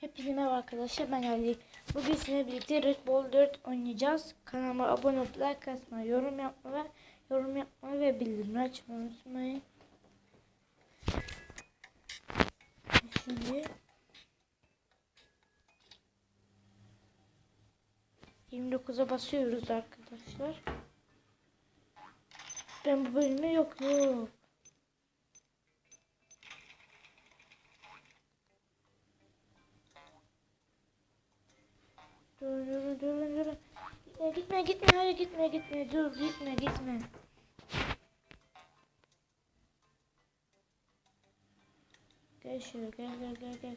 Hepinize merhaba arkadaşlar ben Ali. Bugün sizinle birlikte Red Bull 4 oynayacağız. Kanalıma abone olup like atmayı, yorum yapmayı yorum yapmayı ve bildirimleri açmayı unutmayın. Şimdi 29'a basıyoruz arkadaşlar. Ben bu bölümü yok yok. Dur dur dur dur. Gitme gitme gitme hayır gitme gitme dur gitme gitme. Gel şuraya gel gel gel gel.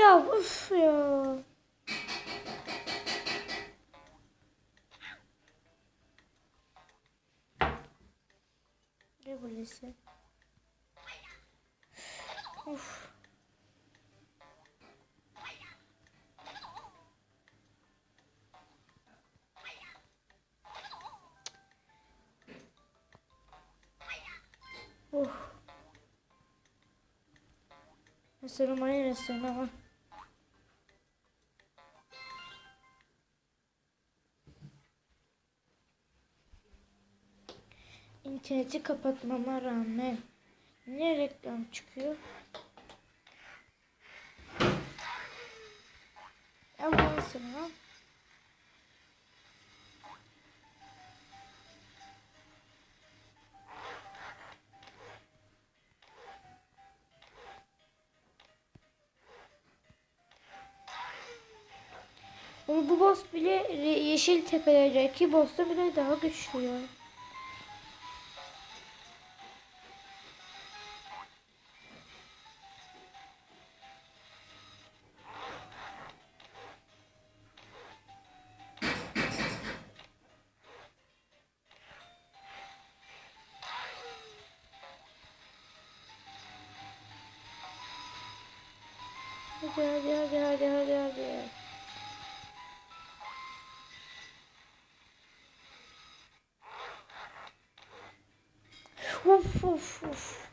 Ya uf ya. Ne böylesi? Uf. Oh. Mesela mayonezini ama. İnterneti kapatmama rağmen ne reklam çıkıyor? Ama mesela Ama bu boss bile yeşil tepelerdeki boss'ta bile daha güçlü ya. Hadi hadi hadi hadi hadi hadi. Uf uf uf.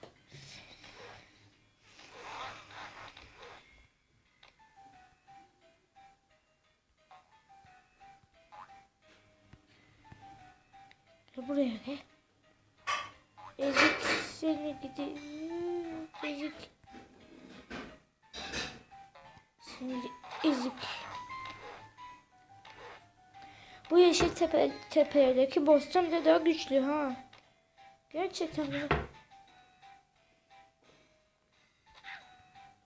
Bu yeşil tepe, tepelerdeki boss'tan bile daha güçlü ha. Gerçekten mi?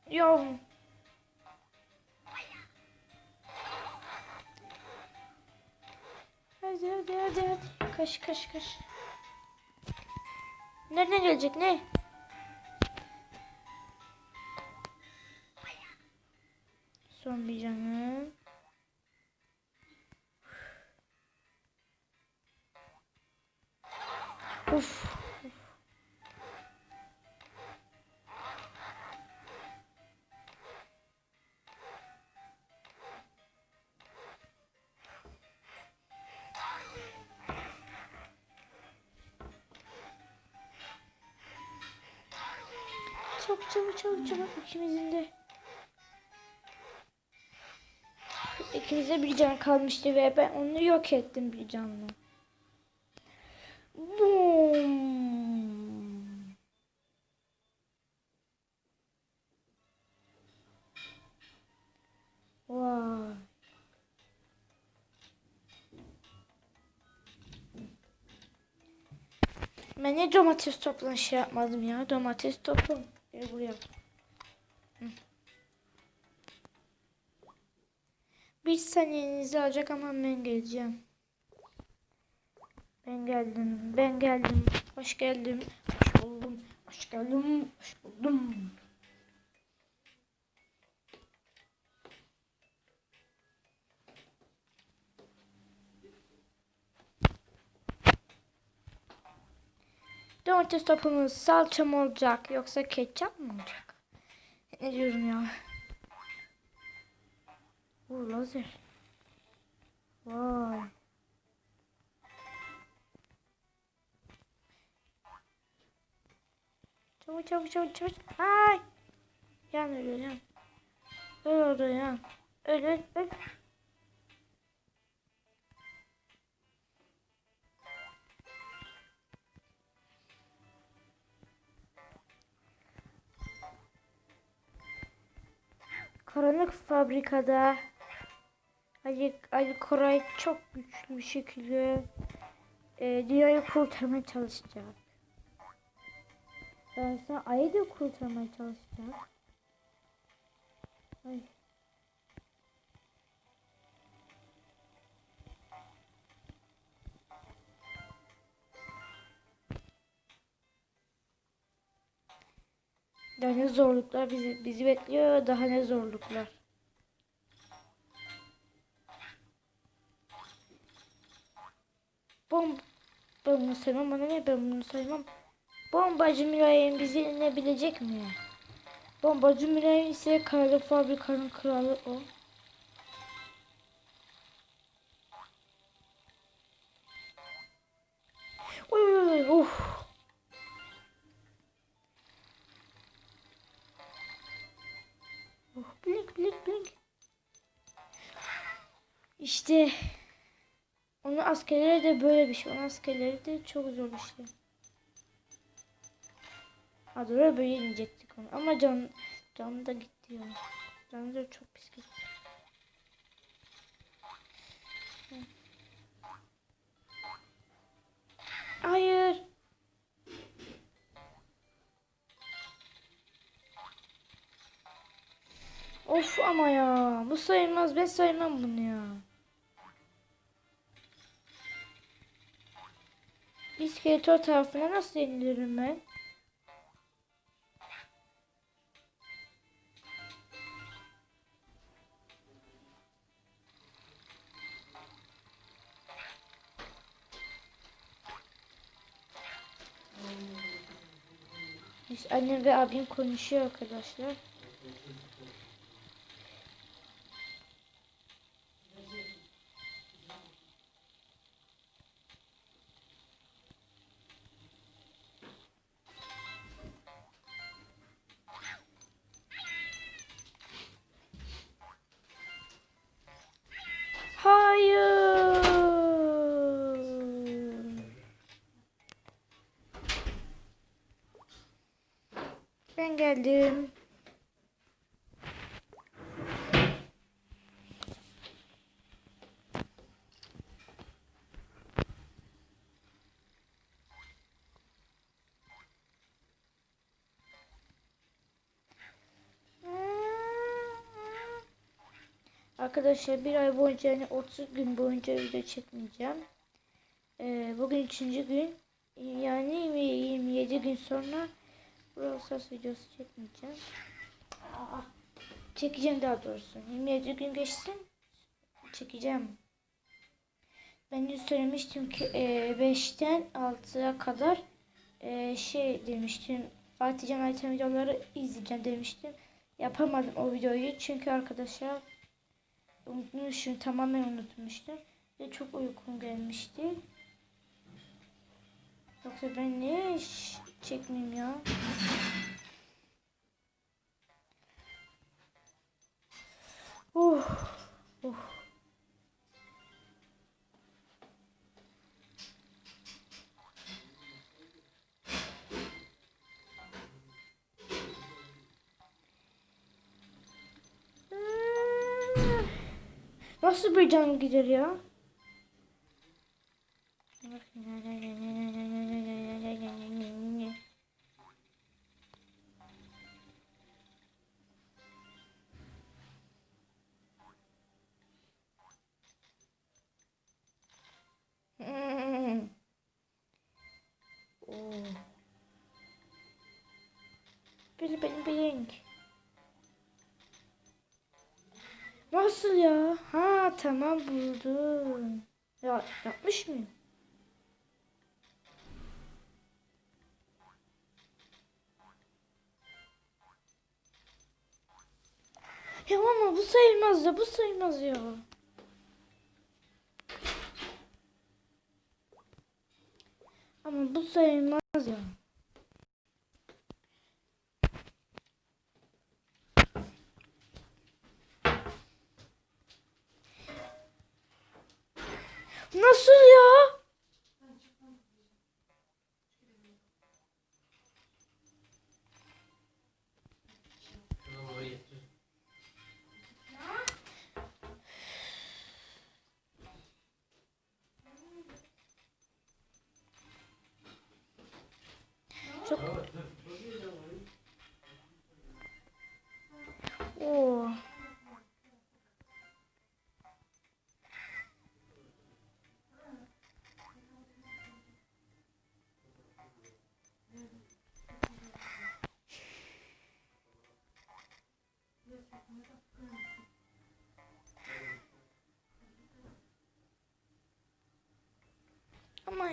Yo. Hadi hadi hadi hadi. Kaş kaş kaş. Nereden gelecek ne? Son bir canım. Uf. Çabuk çabuk çabuk çabuk ikimizin de. İkimize bir can kalmıştı ve ben onu yok ettim bir canla. Boom. Vay. Ben niye domates toplan şey yapmadım ya? Domates toplan. Gel buraya. Bir saniyenizi alacak ama ben geleceğim. Ben geldim. Ben geldim. Hoş geldim. Hoş buldum. Hoş geldim. Hoş buldum. Domates topumuz salça mı olacak yoksa ketçap mı olacak? Ne diyorum ya? Oo lazer. Vay. Çabuk çabuk çabuk çabuk. Ay. Yan öyle yan. Öl orada yan. Öl öl öl. Karanlık fabrikada Ali, Ali Koray çok güçlü bir şekilde e, dünyayı kurtarmaya çalışacak. Ben ayı da kurtarmaya çalışacak. Ay. Daha ne zorluklar bizi, bizi bekliyor. Daha ne zorluklar. Bom ben bunu saymam bana ne ben bunu saymam. Bombacı mülayim bizi inebilecek mi? Bombacı mülayim ise karlı fabrikanın kralı o. Oy oy oy uf. Oh, blink blink blink. İşte onun askerleri de böyle bir şey. Onun askerleri de çok zor işte. Ha doğru böyle inecektik onu. Ama can canı da gitti ya. Canı da çok pis gitti. Hayır. Of ama ya. Bu sayılmaz. Ben saymam bunu ya. İskeletor tarafına nasıl yenilirim ben? İşte annem ve abim konuşuyor arkadaşlar. Ben geldim. Arkadaşlar bir ay boyunca yani 30 gün boyunca video çekmeyeceğim. Ee, bugün 3. gün. Yani 27 gün sonra Brawl videosu çekmeyeceğim. Çekeceğim daha doğrusu. 27 gün geçsin. Çekeceğim. Ben de söylemiştim ki e, 5'ten 6'ya kadar e, şey demiştim. Fatih Can Ayten videoları izleyeceğim demiştim. Yapamadım o videoyu çünkü arkadaşlar unutmuşum tamamen unutmuştum ve çok uykum gelmişti. Yoksa ben ne çekmeyeyim ya? Uh, uh. Nasıl bir can gider ya? Benim bilink. Nasıl ya? Ha tamam buldum. Ya yapmış mıyım? Ya ama bu sayılmaz ya bu sayılmaz ya. Ama bu sayılmaz ya. Nasıl ya?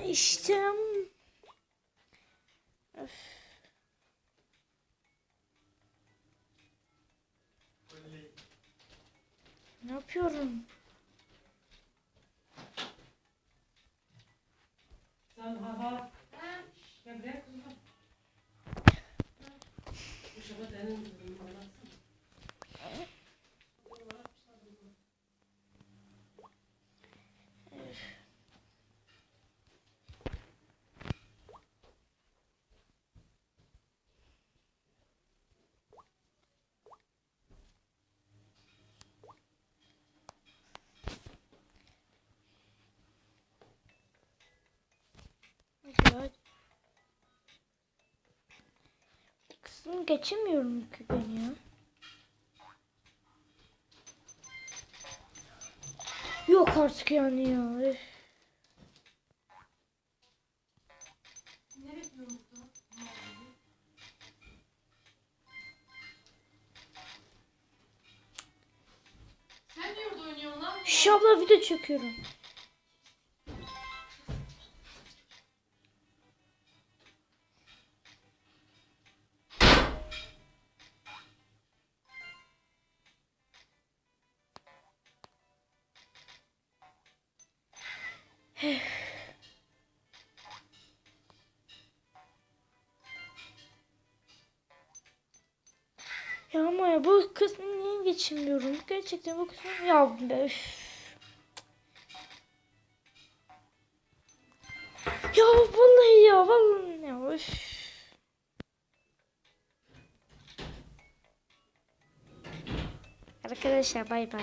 İşte Öf. Ne yapıyorum? Sen hava. Gel Kısmını geçemiyorum ki ben ya. Yok artık yani ya. Üf. Şu abla video çekiyorum. Ya ama ya bu kısmını niye geçemiyorum? Gerçekten bu kısmı ya üf. Ya vallahi ya vallahi ya üf. Arkadaşlar bay bay.